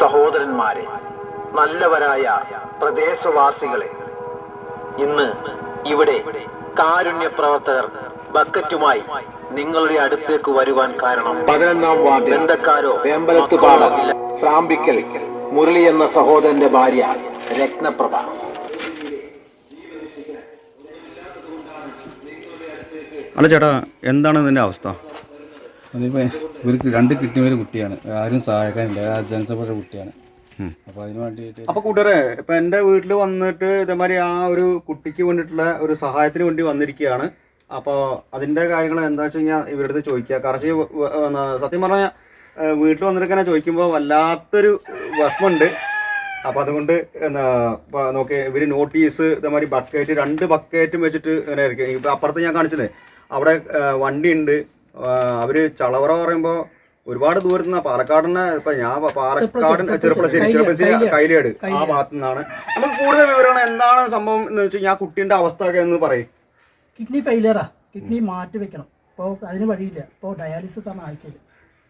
സഹോദരന്മാരെ നല്ലവരായ പ്രദേശവാസികളെ ഇന്ന് ഇവിടെ കാരുണ്യ പ്രവർത്തകർ ബക്കറ്റുമായി നിങ്ങളുടെ അടുത്തേക്ക് വരുവാൻ കാരണം പതിനൊന്നാം വാർഡ് ബന്ധക്കാരോ വേമ്പലത്ത് പാടില്ല പാടം ശ്രാമ്പിക്കൽ മുരളി എന്ന സഹോദരന്റെ ഭാര്യ രത്നപ്രഭ. അല്ല ചേട്ടാ എന്താണ് ഇതിന്റെ അവസ്ഥ? അതിപ്പോൾ ഇവർക്ക് രണ്ട് കിഡ്നി ഒരു കുട്ടിയാണ്. ആരും സഹായിക്കാനില്ല. ജനസഭയുടെ കുട്ടിയാണ്. അപ്പോൾ അതിന് വേണ്ടിയിട്ട് അപ്പൊ കൂട്ടുകാരെ ഇപ്പൊ എന്റെ വീട്ടിൽ വന്നിട്ട് ഇതേമാതിരി ആ ഒരു കുട്ടിക്ക് വേണ്ടിയിട്ടുള്ള ഒരു സഹായത്തിന് വേണ്ടി വന്നിരിക്കുകയാണ് അപ്പോൾ അതിന്റെ കാര്യങ്ങൾ എന്താ വെച്ച് കഴിഞ്ഞാൽ ഇവരുടെ അടുത്ത് ചോദിക്കുക. കറച്ച് സത്യം പറഞ്ഞാൽ വീട്ടിൽ വന്നിരിക്കാനെ ചോദിക്കുമ്പോൾ വല്ലാത്തൊരു വിഷമമുണ്ട്. അപ്പോൾ അതുകൊണ്ട് എന്താ നോക്കി ഇവർ നോട്ടീസ് ഇതേമാതിരി ബക്കറ്റ് രണ്ട് ബക്കറ്റും വെച്ചിട്ട് ഇങ്ങനെ ഇരിക്കും. ഇപ്പം അപ്പുറത്ത് ഞാൻ കാണിച്ചില്ലേ അവിടെ വണ്ടി ഉണ്ട് അവർ ചളവറ പറയുമ്പോൾ ഒരുപാട് ദൂരത്ത് നിന്നാ പാലക്കാടിനെ ഇപ്പൊ ഞാൻ പാലക്കാട് ചെറുപ്പശ്ശേരി ചെറുപ്പശ്ശേരി കൈലേട് ആ ഭാഗത്തു നിന്നാണ് നമുക്ക് കൂടുതൽ വിവരമാണ് എന്താണ് സംഭവം എന്ന് വെച്ചാൽ ഞാൻ ആ കുട്ടീന്റെ അവസ്ഥ ഒക്കെ എന്ന് പറയും. കിഡ്നി ഫെയിലിയറാ. കിഡ്നി മാറ്റി വെക്കണം. ഇപ്പോൾ അതിന് വഴിയില്ല. ഇപ്പോൾ ഡയാലിസിസ് ആണ് ആഴ്ചയിൽ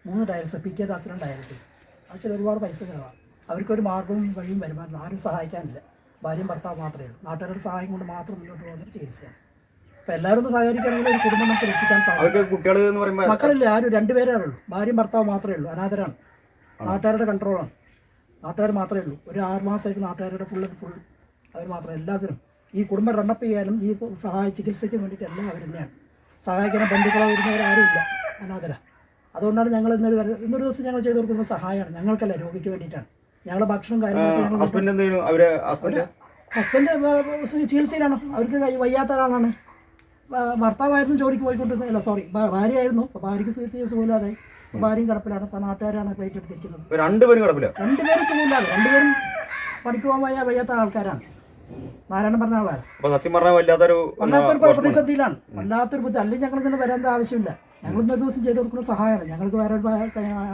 മൂന്ന് ഡയാലിസിസ് പി കെ ദാസിനും ഡയാലിസിസ്. ആഴ്ചയിൽ ഒരുപാട് പൈസ ചിലവാണ് അവർക്കൊരു മാർഗവും വഴിയും വരുമാനം ആരും സഹായിക്കാനില്ല. ഭാര്യയും ഭർത്താവ് മാത്രമേ ഉള്ളൂ. നാട്ടുകാരുടെ സഹായം കൊണ്ട് മാത്രം മുന്നോട്ട് പോകുന്നൊരു ചികിത്സയാണ്. അപ്പോൾ എല്ലാവരും ഒന്ന് സഹകരിക്കുകയാണെങ്കിൽ ഒരു കുടുംബം നമുക്ക് രക്ഷിക്കാൻ സാധിക്കും. മക്കളില്ല ആരും രണ്ടുപേരേ ഉള്ളൂ. ഭാര്യയും ഭർത്താവ് മാത്രമേ ഉള്ളൂ. അനാഥരാണ്. നാട്ടുകാരുടെ കൺട്രോളാണ് നാട്ടുകാർ മാത്രമേ ഉള്ളൂ. ഒരു ആറ് മാസമായിട്ട് നാട്ടുകാരുടെ ഫുൾ ഫുൾ അവർ മാത്രം എല്ലാത്തിനും. ഈ കുടുംബം റണ്ണപ്പ് ചെയ്യാനും ഈ സഹായ ചികിത്സയ്ക്ക് വേണ്ടിയിട്ട് എല്ലാം അവർ തന്നെയാണ്. സഹായിക്കുന്ന ബന്ധുക്കളോ വരുന്നവരാരും ഇല്ല. അനാഥര. അതുകൊണ്ടാണ് ഞങ്ങൾ ഇന്നൊരു ഇന്നൊരു ദിവസം ഞങ്ങൾ ചെയ്തു കൊടുക്കുന്ന സഹായമാണ്. ഞങ്ങൾക്കല്ല രോഗിക്ക് വേണ്ടിയിട്ടാണ്. ഞങ്ങൾ ഭക്ഷണം കാര്യങ്ങളൊക്കെ ഹസ്ബൻഡ് ചികിത്സയിലാണ്. അവർക്ക് വയ്യാത്ത ഒരാളാണ്. ഭർത്താവായിരുന്നു ജോലിക്ക് പോയിക്കൊണ്ടിരുന്നത്. അല്ല സോറി ഭാര്യയായിരുന്നു. ഭാര്യയ്ക്ക് സ്ഥിതി സുഖമില്ലാതെ ഭാര്യയും കിടപ്പിലാണ്. അപ്പൊ നാട്ടുകാരാണ് പ്ലേറ്റ് എടുത്തിരിക്കുന്നത്. രണ്ടുപേരും കിടപ്പില്ല രണ്ടുപേരും സുഖമില്ലാതെ. രണ്ടുപേരും പഠിക്കുവാൻ പോകാൻ വയ്യ വയ്യാത്ത ആൾക്കാരാണ്. നാരായണൻ പറഞ്ഞ ആളാണ് സത്യം പറഞ്ഞാൽ വല്ലാത്തൊരു വല്ലാത്തൊരു പ്രതിസന്ധിയിലാണ്. വല്ലാത്തൊരു ബുദ്ധി അല്ലെങ്കിൽ ഞങ്ങൾക്ക് ഇന്ന് വരേണ്ട ആവശ്യമില്ല. ഞങ്ങൾ ഇന്നൊരു ദിവസം ചെയ്തു കൊടുക്കുന്ന സഹായമാണ്. ഞങ്ങൾക്ക് വേറെ ഒരു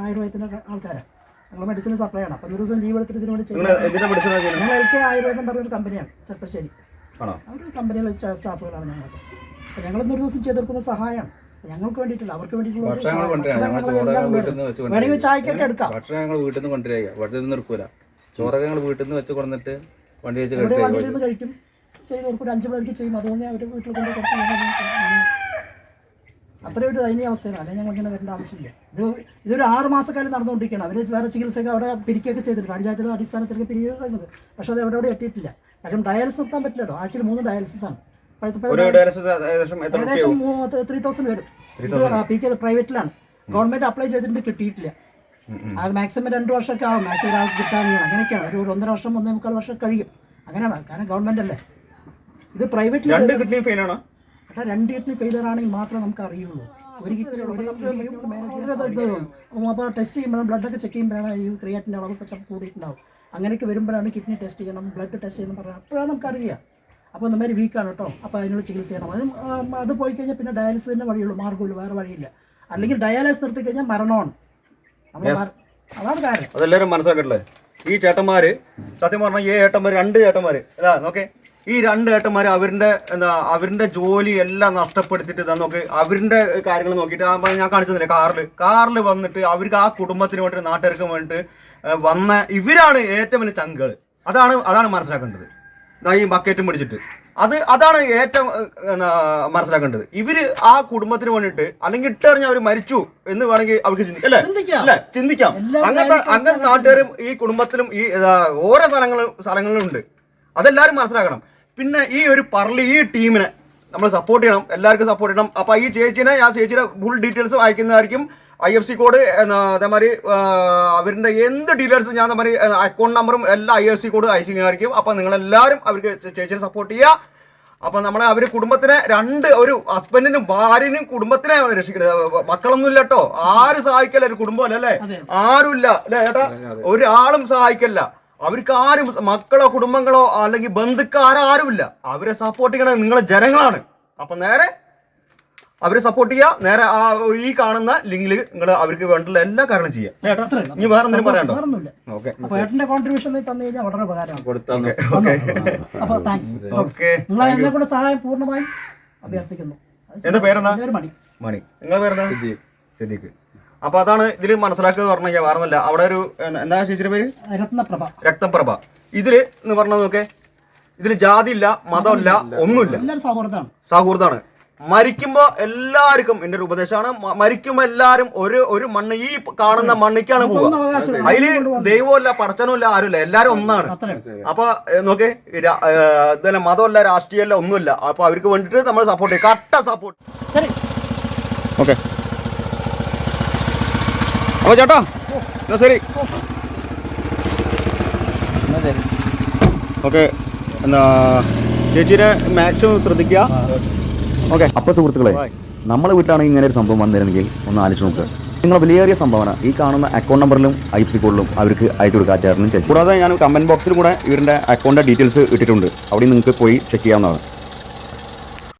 ആയുർവേദത്തിന്റെ ആൾക്കാരാണ് ഞങ്ങൾ മെഡിസിൻ സപ്ലൈ ആണ്. അപ്പോൾ ഒരു ദിവസം ലീവ് എടുത്തിട്ട് ഇതിനു വേണ്ടി നിങ്ങൾ ചെയ്യുന്നത് എന്തിനാ പഠിച്ചത് ഞങ്ങൾ എൽ കെ ആയുർവേദം പറഞ്ഞൊരു കമ്പനിയാണ് ചെറുപ്പശ്ശേരി. ആണോ? അവർ കമ്പനിയിലെ സ്റ്റാഫുകളാണ് ഞങ്ങൾക്ക് അപ്പോൾ ഇന്നൊരു ദിവസം ചെയ്ത് കൊടുക്കുന്ന സഹായമാണ് ഞങ്ങൾക്ക് വേണ്ടിയിട്ടില്ല അവർക്ക് വേണ്ടിയിട്ടുള്ള ഒരു വേണമെങ്കിൽ ചായക്കൊക്കെ എടുക്കാം. ഭക്ഷണം ഞങ്ങൾ വീട്ടിൽ നിന്ന് കൊണ്ടുവരിക. വീട്ടിൽ നിന്ന് എടുക്കൂല ചോറൊക്കെ ഞങ്ങൾ വീട്ടിൽ നിന്ന് വെച്ച് കൊണ്ടിട്ട് വണ്ടി വെച്ച് വണ്ടിയിൽ നിന്ന് കഴിക്കും. ചെയ്ത് കൊടുക്കും. ഒരു അഞ്ച് പേർക്ക് ചെയ്യും. അതുകൊണ്ട് അവർ വീട്ടിൽ കൊണ്ട് അത്രയും ഒരു ദയനീയ അവസ്ഥയാണ്. അല്ലെങ്കിൽ ഞങ്ങൾ ഇങ്ങനെ വരേണ്ട ആവശ്യമില്ല. ഇത് ഇതൊരു ആറ് മാസക്കാലം നടന്നുകൊണ്ടിരിക്കുകയാണ്. അവർ വേറെ ചികിത്സയൊക്കെ അവിടെ പിരിക്കുകയൊക്കെ ചെയ്തിട്ട് പഞ്ചായത്തിന്റെ അടിസ്ഥാനത്തിലൊക്കെ പിരിക്കുകയൊക്കെ കഴിഞ്ഞത് പക്ഷേ അത് എവിടെ എവിടെ എത്തിയിട്ടില്ല. കാരണം ഡയാലിസിസ് നിർത്താൻ പറ്റില്ലല്ലോ. ആഴ്ചയിൽ മൂന്ന് ഡയാലിസിസ് ആണ് ഒരു ഏകദേശം ത്രീ തൗസൻഡ് വരും. ഇത് പി കെ പ്രൈവറ്റിലാണ്. ഗവൺമെന്റ് അപ്ലൈ ചെയ്തിട്ട് കിട്ടിയിട്ടില്ല. അത് മാക്സിമം രണ്ട് വർഷമൊക്കെ ആവും. മാക്സിമം ഒരാൾക്ക് കിട്ടാനാണ്. അങ്ങനെയൊക്കെയാണ്. ഒരു ഒന്നര വർഷം ഒന്നേ മുക്കാൽ വർഷം കഴിയും. അങ്ങനെയാണ്. കാരണം ഗവൺമെന്റ് അല്ലേ? ഇത് പ്രൈവറ്റിൽ രണ്ട് കിഡ്നി ഫെയിൽ ആണോ? ഏട്ടാ രണ്ട് കിഡ്നി ഫെയിലർ ആണെങ്കിൽ മാത്രമേ നമുക്ക് അറിയുള്ളൂ ഒരു അപ്പോൾ ടെസ്റ്റ് ചെയ്യുമ്പോഴും ബ്ലഡൊക്കെ ചെക്ക് ചെയ്യുമ്പോഴാണ് ഈ ക്രിയാറ്റിന്റെ അളവൊക്കെ ചിലപ്പോൾ കൂടിയിട്ടുണ്ടാവും. അങ്ങനെയൊക്കെ വരുമ്പോഴാണ് കിഡ്നി ടെസ്റ്റ് ചെയ്യണം ബ്ലഡ് ടെസ്റ്റ് ചെയ്യണം പറയുന്നത് അപ്പോഴാണ് നമുക്കറിയുക. അപ്പോൾ നമ്മുടെ വീക്കാണ് കേട്ടോ. അപ്പോൾ അതിനുള്ള ചികിത്സ ചെയ്യണം. അത് അത് പോയി കഴിഞ്ഞാൽ പിന്നെ ഡയാലിസിന്റെ വഴിയുള്ളൂ. മാർഗമുള്ളൂ വേറെ വഴിയില്ല. അല്ലെങ്കിൽ ഡയാലിസിസ് നിർത്തി കഴിഞ്ഞാൽ മരണമാണ്. അതാണ് കാര്യം. അതെല്ലാവരും മനസ്സിലാക്കട്ടില്ലേ ഈ ചേട്ടന്മാര് സത്യം പറഞ്ഞാൽ ഈ ഏട്ടന്മാർ രണ്ട് ചേട്ടന്മാര് ഇതാ നോക്കേ. ഈ രണ്ട് ഏട്ടന്മാർ അവരുടെ എന്താ അവരുടെ ജോലി എല്ലാം നഷ്ടപ്പെടുത്തിയിട്ട് ഇതാ നോക്ക്. അവരുടെ കാര്യങ്ങൾ നോക്കിയിട്ട് ആ ഞാൻ കാണിച്ചതില്ലേ കാറിൽ കാറിൽ വന്നിട്ട് അവർക്ക് ആ കുടുംബത്തിന് വേണ്ടിയിട്ട് നാട്ടുകാർക്ക് വേണ്ടിയിട്ട് വന്ന ഇവരാണ് ഏറ്റവും വലിയ ചങ്കുകൾ അതാണ് അതാണ് മനസ്സിലാക്കേണ്ടത്. ഈ ബക്കറ്റും പിടിച്ചിട്ട്. അത് അതാണ് ഏറ്റവും മനസ്സിലാക്കേണ്ടത്. ഇവർ ആ കുടുംബത്തിന് വേണ്ടിയിട്ട് അല്ലെങ്കിൽ ഇട്ടറിഞ്ഞ അവർ മരിച്ചു എന്ന് വേണമെങ്കിൽ അവർക്ക് ചിന്തിക്കാം അല്ലേ? ചിന്തിക്കാം. അല്ലേ? ചിന്തിക്കാം. എല്ലാം അങ്ങനത്തെ അങ്ങനത്തെ നാട്ടുകാരും ഈ കുടുംബത്തിലും ഈ ഓരോ സ്ഥലങ്ങളും സ്ഥലങ്ങളിലും ഉണ്ട്. അതെല്ലാവരും മനസ്സിലാക്കണം. പിന്നെ ഈ ഒരു പറളി ഈ ടീമിനെ നമ്മൾ സപ്പോർട്ട് ചെയ്യണം എല്ലാവർക്കും സപ്പോർട്ട് ചെയ്യണം. അപ്പോൾ ഈ ചേച്ചീനെ ഞാൻ ചേച്ചിയുടെ ഫുൾ ഡീറ്റെയിൽസ് അയക്കുന്നതായിരിക്കും ഐ എഫ് സി കോഡ് അതേമാതിരി അവരുടെ എന്ത് ഡീറ്റെയിൽസും ഞാൻ അതേമാതിരി അക്കൗണ്ട് നമ്പറും എല്ലാ ഐ എഫ് സി കോഡ് അയക്കുന്നതായിരിക്കും അപ്പോൾ നിങ്ങളെല്ലാവരും അവർക്ക് ചേച്ചിനെ സപ്പോർട്ട് ചെയ്യുക. അപ്പം നമ്മളെ അവർ കുടുംബത്തിനെ രണ്ട് ഒരു ഹസ്ബൻഡിനും ഭാര്യനും കുടുംബത്തിനെ രക്ഷിക്കുന്നത് മക്കളൊന്നും ഇല്ല കേട്ടോ. ആരും സഹായിക്കല്ല ഒരു കുടുംബമല്ല അല്ലേ? ആരും ഇല്ല അല്ലേ ചേട്ടാ ഒരാളും സഹായിക്കല്ല. അവർക്ക് ആരും മക്കളോ കുടുംബങ്ങളോ അല്ലെങ്കിൽ ബന്ധുക്കാരോ ആരുമില്ല അവരെ സപ്പോർട്ട് ചെയ്യണത് നിങ്ങളെ ജനങ്ങളാണ്. അപ്പൊ നേരെ അവരെ സപ്പോർട്ട് ചെയ്യുക നേരെ ആ ഈ കാണുന്ന ലിങ്കിൽ നിങ്ങൾ അവർക്ക് വേണ്ടുള്ള എല്ലാ കാര്യങ്ങളും ചെയ്യാം. ചേട്ടാ ഇനി വേറെ എന്തെങ്കിലും പറയണ്ടോ? ഏട്ടന്റെ കോൺട്രിബ്യൂഷൻ തന്നു കഴിഞ്ഞാൽ വളരെ ഉപകാരമാണ്. കൊടുത്താൽ അപ്പോൾ താങ്ക്സ് ഓക്കെ. നിങ്ങൾ എന്നെ സഹായം പൂർണമായും അഭ്യർത്ഥിക്കുന്നു. എന്താ പേരെന്താ? മണി. മണി. നിങ്ങളെ പേരെന്താ? സിദ്ദീഖ്. അപ്പൊ അതാണ് ഇതിൽ മനസ്സിലാക്കുക പറഞ്ഞു കഴിഞ്ഞാൽ വേറെ അവിടെ ഒരു എന്താ- ചേച്ചിയുടെ പേര്? രത്നപ്രഭ. രക്തപ്രഭ. ഇതിൽ എന്ന് പറഞ്ഞത് നോക്കെ ഇതിൽ ജാതിയില്ല മതമില്ല ഒന്നുമില്ല. എല്ലാവരും സൗഹൃദമാണ്. സൗഹൃദമാണ്. മരിക്കുമ്പോ എല്ലാവർക്കും എന്റെ ഒരു ഉപദേശമാണ് മരിക്കുമ്പോ എല്ലാരും ഒരു ഒരു മണ്ണ് ഈ കാണുന്ന മണ്ണിക്കാണ് പോവുക. അതിൽ ദൈവമല്ല പടച്ചനുമില്ല ആരുമില്ല. എല്ലാരും ഒന്നാണ്. അപ്പൊ നോക്കെ ഇതല്ല മതമല്ല രാഷ്ട്രീയമല്ല ഒന്നുമില്ല. അപ്പൊ അവർക്ക് വേണ്ടിട്ട് നമ്മൾ സപ്പോർട്ട് ചെയ്യും. കട്ട സപ്പോർട്ട് ഓക്കെ അപ്പൊ ചേട്ടാ എന്നാ ശരി. ഓക്കെ എന്നാ ചേച്ചിനെ മാക്സിമം ശ്രദ്ധിക്കുക. ഓക്കെ. അപ്പോൾ സുഹൃത്തുക്കളെ നമ്മളെ വീട്ടിലാണ് ഇങ്ങനെ ഒരു സംഭവം വന്നിരുന്നെങ്കിൽ ഒന്ന് ആലോചിച്ച് നോക്കുക നിങ്ങൾ വിലയേറിയ സംഭാവന ഈ കാണുന്ന അക്കൗണ്ട് നമ്പറിലും ഐ എഫ് സി കോഡിലും അവർക്ക് അയച്ചു കൊടുക്കുക ചേട്ടനും ചേച്ചി കൂടാതെ ഞാൻ കമന്റ് ബോക്സിൽ കൂടെ ഇവരുടെ അക്കൗണ്ടിന്റെ ഡീറ്റെയിൽസ് ഇട്ടിട്ടുണ്ട്. അവിടെ നിങ്ങൾക്ക് പോയി ചെക്ക് ചെയ്യാവുന്നതാണ്.